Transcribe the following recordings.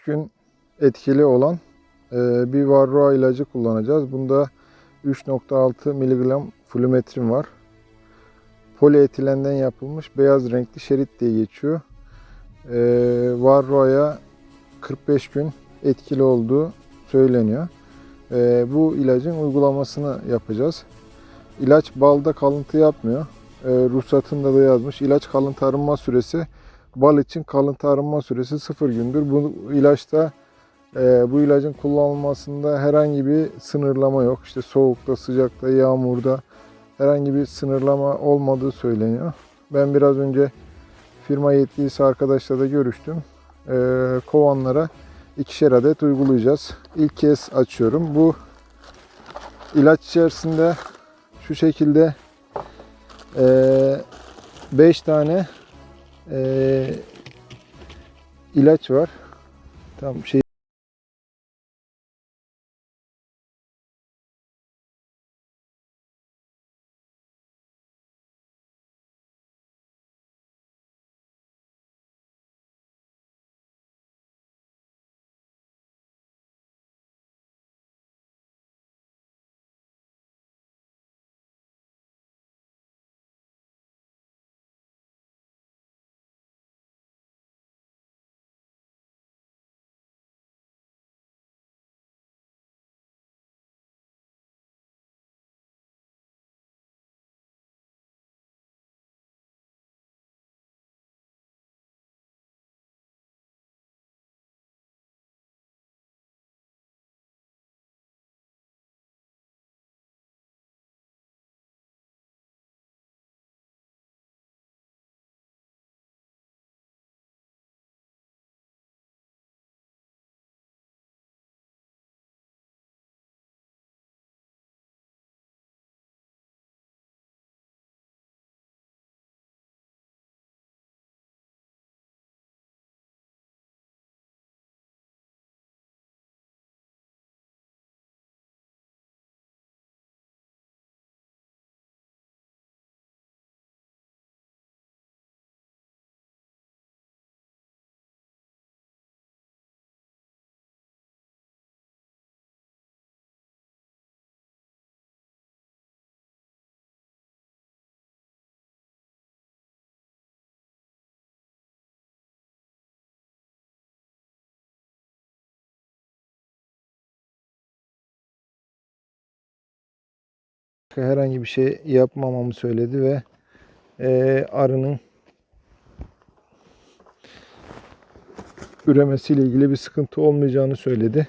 gün etkili olan e, bir varroa ilacı kullanacağız. Bunda 3.6 mg flümetrin var. Polietilenden yapılmış beyaz renkli şerit diye geçiyor. E, varroaya 45 gün etkili olduğu söyleniyor. E, bu ilacın uygulamasını yapacağız. İlaç balda kalıntı yapmıyor. Ruhsatında da yazmış. İlaç kalıntı arınma süresi bal için kalıntı arınma süresi 0 gündür. Bu ilaçta e, bu ilacın kullanılmasında herhangi bir sınırlama yok. İşte soğukta, sıcakta, yağmurda herhangi bir sınırlama olmadığı söyleniyor. Ben biraz önce firma yetkilisi arkadaşla da görüştüm. E, kovanlara ikişer adet uygulayacağız. İlk kez açıyorum. Bu ilaç içerisinde şu şekilde 5 tane e, ilaç var. Tam şey herhangi bir şey yapmamamı söyledi ve e, arının üremesiyle ilgili bir sıkıntı olmayacağını söyledi.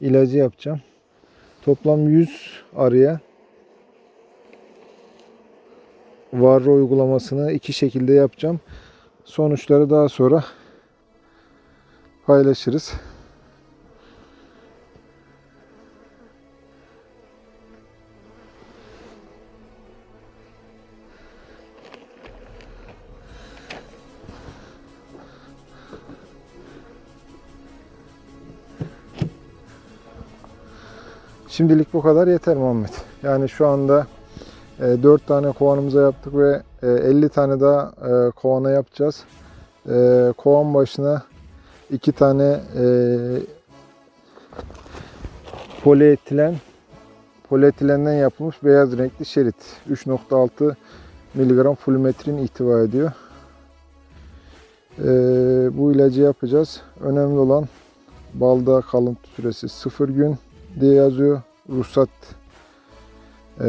İlacı yapacağım. Toplam 100 arıya varro uygulamasını iki şekilde yapacağım. Sonuçları daha sonra paylaşırız. Şimdilik bu kadar yeter Muhammed. Yani şu anda 4 tane kovanımıza yaptık ve e, 50 tane daha e, kovana yapacağız. E, kovan başına 2 tane e, polietilen polietilenden yapılmış beyaz renkli şerit. 3.6 mg fulmetrin ihtiva ediyor. E, bu ilacı yapacağız. Önemli olan balda kalıntı süresi 0 gün diye yazıyor. Ruhsat e,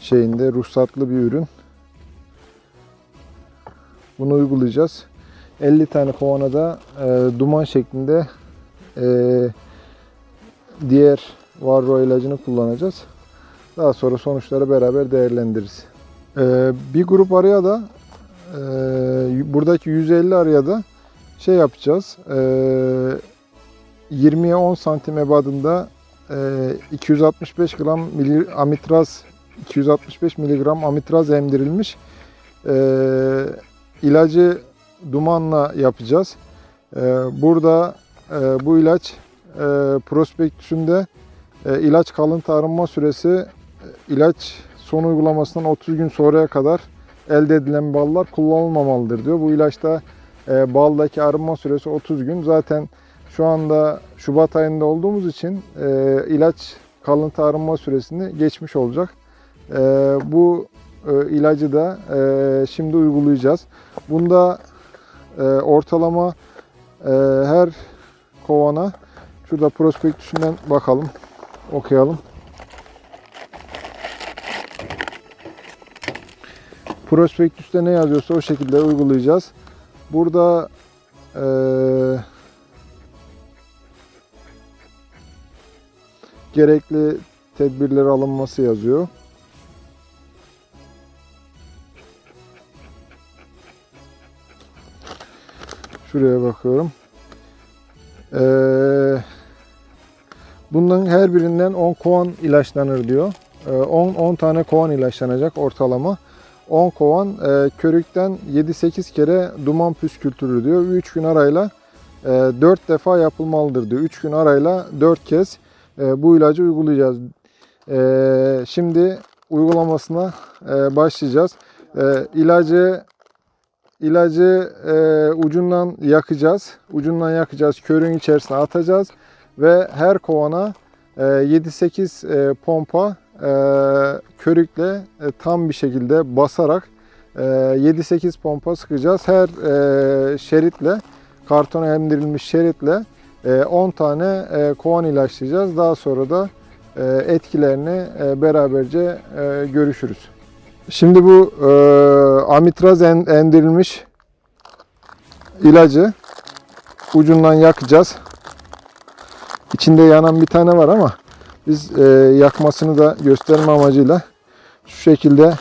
şeyinde ruhsatlı bir ürün. Bunu uygulayacağız. 50 tane kovana da e, duman şeklinde e, diğer varro ilacını kullanacağız. Daha sonra sonuçları beraber değerlendiririz. E, bir grup arıya da e, buradaki 150 arıya da şey yapacağız. E, 20'ye 10 santim ebadında e, 265 gram mili- amitraz 265 miligram amitraz emdirilmiş e, ilacı dumanla yapacağız. E, burada e, bu ilaç e, prospektüsünde e, ilaç kalıntı arınma süresi e, ilaç son uygulamasından 30 gün sonraya kadar elde edilen ballar kullanılmamalıdır diyor. Bu ilaçta e, baldaki arınma süresi 30 gün. Zaten şu anda Şubat ayında olduğumuz için e, ilaç kalıntı arınma süresini geçmiş olacak. E, bu e, ilacı da e, şimdi uygulayacağız. Bunda e, ortalama e, her kovana şurada prospektüsünden bakalım, okuyalım. Prospektüste ne yazıyorsa o şekilde uygulayacağız. Burada e, gerekli tedbirler alınması yazıyor. Şuraya bakıyorum. Ee, bunların her birinden 10 kovan ilaçlanır diyor. Ee, 10, 10 tane kovan ilaçlanacak ortalama. 10 kovan e, körükten 7-8 kere duman püskürtülür diyor. 3 gün arayla e, 4 defa yapılmalıdır diyor. 3 gün arayla 4 kez e, bu ilacı uygulayacağız. E, şimdi uygulamasına e, başlayacağız. E, ilacı ilacı ucundan yakacağız. Ucundan yakacağız. Körün içerisine atacağız ve her kovana e, 7-8 e, pompa e, körükle tam bir şekilde basarak e, 7-8 pompa sıkacağız. Her şeritle kartona emdirilmiş şeritle 10 tane e, kovan ilaçlayacağız. Daha sonra da e, etkilerini e, beraberce görüşürüz. Şimdi bu amitraz en- endirilmiş ilacı ucundan yakacağız. İçinde yanan bir tane var ama biz yakmasını da gösterme amacıyla şu şekilde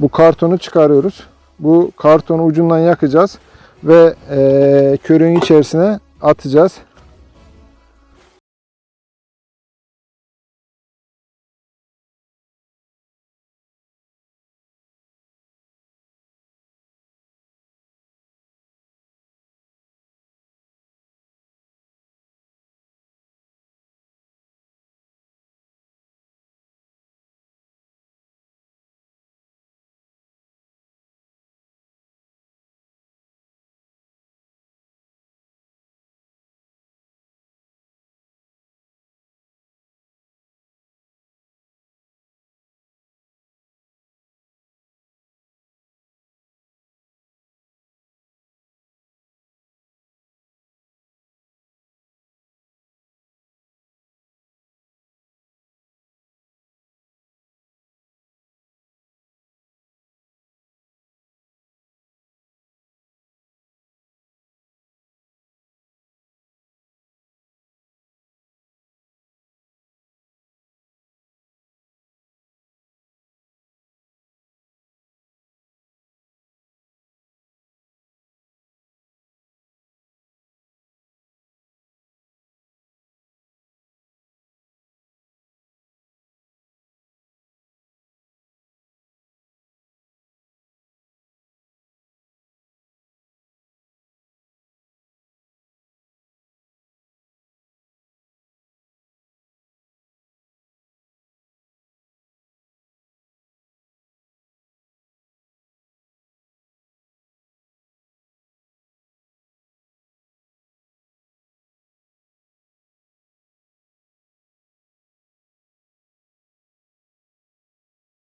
bu kartonu çıkarıyoruz. Bu kartonu ucundan yakacağız ve e, içerisine atacağız.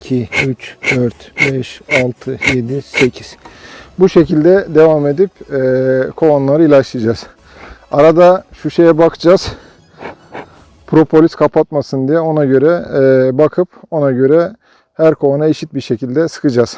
2, 3, 4, 5, 6, 7, 8. Bu şekilde devam edip e, kovanları ilaçlayacağız. Arada şu şeye bakacağız. Propolis kapatmasın diye ona göre e, bakıp ona göre her kovana eşit bir şekilde sıkacağız.